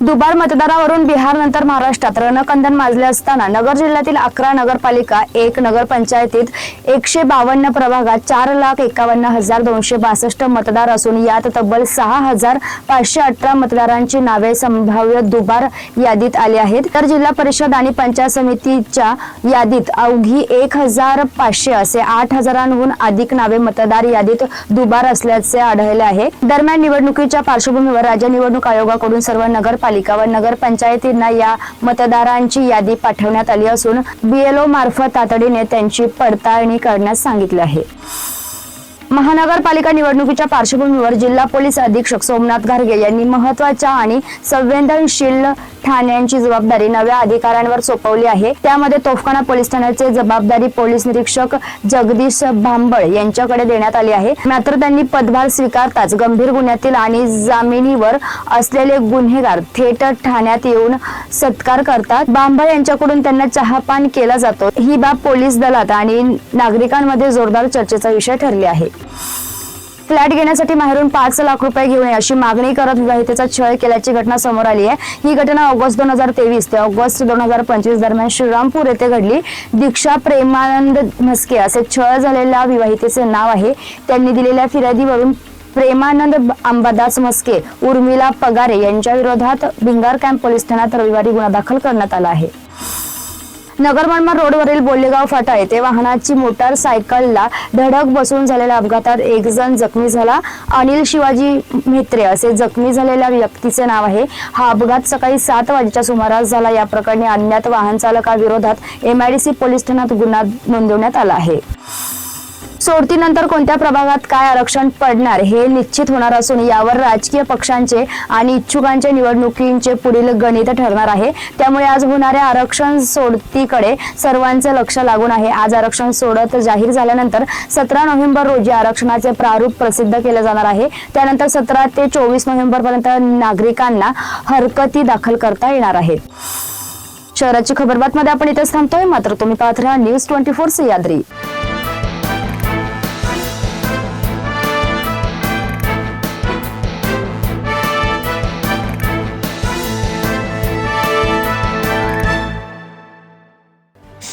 दुबार मतदारावरून बिहार नंतर महाराष्ट्रात रणकंदन माजले असताना नगर जिल्ह्यातील अकरा नगरपालिका एक नगरपंचायतीत एकशे बावन्न प्रभागात चार लाख एकावन्न हजार दोनशे बासष्ट मतदार असून यात तब्बल सहा हजार पाचशे अठरा मतदारांची नावे संभाव्य दुबार यादीत आली आहेत. तर जिल्हा परिषद आणि पंचायत समितीच्या यादीत अवघी एक हजार पाचशे असे आठ हजारांहून अधिक नावे मतदार यादीत दुबार असल्याचे आढळले आहे. दरम्यान निवडणुकीच्या पार्श्वभूमीवर राज्य निवडणूक आयोगाकडून सर्व नगरपालिका व नगरपंचायतींना या मतदारांची यादी पाठवण्यात आली असून बीएलओ मार्फत तातडीने त्यांची पडताळणी करण्यास सांगितले आहे. महानगरपालिका निवडणुकीच्या पार्श्वभूमीवर जिल्हा पोलीस अधीक्षक सोमनाथ घारगे यांनी महत्त्वाच्या आणि संवेदनशील ठाण्यांची जबाबदारी नव्या अधिकाऱ्यांवर सोपवली आहे. त्यामध्ये तोफखाना पोलीस ठाण्याचे जबाबदारी पोलीस निरीक्षक जगदीश भांबळ यांच्याकडे देण्यात आली आहे. मात्र त्यांनी पदभार स्वीकारताच गंभीर गुन्ह्यातील आणि जामिनीवर असलेले गुन्हेगार थेट ठाण्यात येऊन सत्कार करतात. भांबळ यांच्याकडून त्यांना चहापान केला जातो. ही बाब पोलीस दलात आणि नागरिकांमध्ये जोरदार चर्चेचा विषय ठरली आहे. फ्लॅट घेण्यासाठी माहेरून पाच लाख रुपये घेऊन ये अशी मागणी करत विवाहितेचा छळ केल्याची घटना समोर आली आहे. ही घटना ऑगस्ट दोन हजार तेवीस ते ऑगस्ट दोन हजार पंचवीस दरम्यान श्रीरामपूर येथे घडली. दीक्षा प्रेमानंद म्हस्के असे छळ झालेल्या विवाहितेचे नाव आहे. त्यांनी दिलेल्या फिर्यादीवरून प्रेमानंद अंबादास मस्के उर्मिला पगारे यांच्या विरोधात भिंगार कॅम्प पोलीस ठाण्यात रविवारी गुन्हा दाखल करण्यात आला आहे. नगरमनमाड रोडवरील बोल्लेगाव फाटा येथे वाहनाची मोटारसायकलला धडक बसून झालेल्या अपघातात एक जण जखमी झाला. अनिल शिवाजी म्हेत्रे असे जखमी झालेल्या व्यक्तीचे नाव आहे. हा अपघात सकाळी सात वाजेच्या सुमारास झाला. या प्रकरणी अज्ञात वाहन चालकाविरोधात एमआयडीसी पोलीस ठाण्यात गुन्हा नोंदवण्यात आला आहे. सोडतीनंतर कोणत्या प्रभागात काय आरक्षण पडणार हे निश्चित होणार असून यावर राजकीय पक्षांचे आणि इच्छुकांचे निवडणुकींचे पुढील गणित ठरणार आहे. त्यामुळे आज होणाऱ्या आरक्षण सोडतीकडे सर्वांचे लक्ष लागून आहे. आज आरक्षण सोडत जाहीर झाल्यानंतर सतरा नोव्हेंबर रोजी आरक्षणाचे प्रारूप प्रसिद्ध केले जाणार आहे. त्यानंतर सतरा ते चोवीस नोव्हेंबर पर्यंत नागरिकांना हरकती दाखल करता येणार आहेत. शहराची खबरबातमध्ये आपण इथेच थांबतोय. मात्र तुम्ही पाहत राहा न्यूज ट्वेंटी फोर सह्याद्री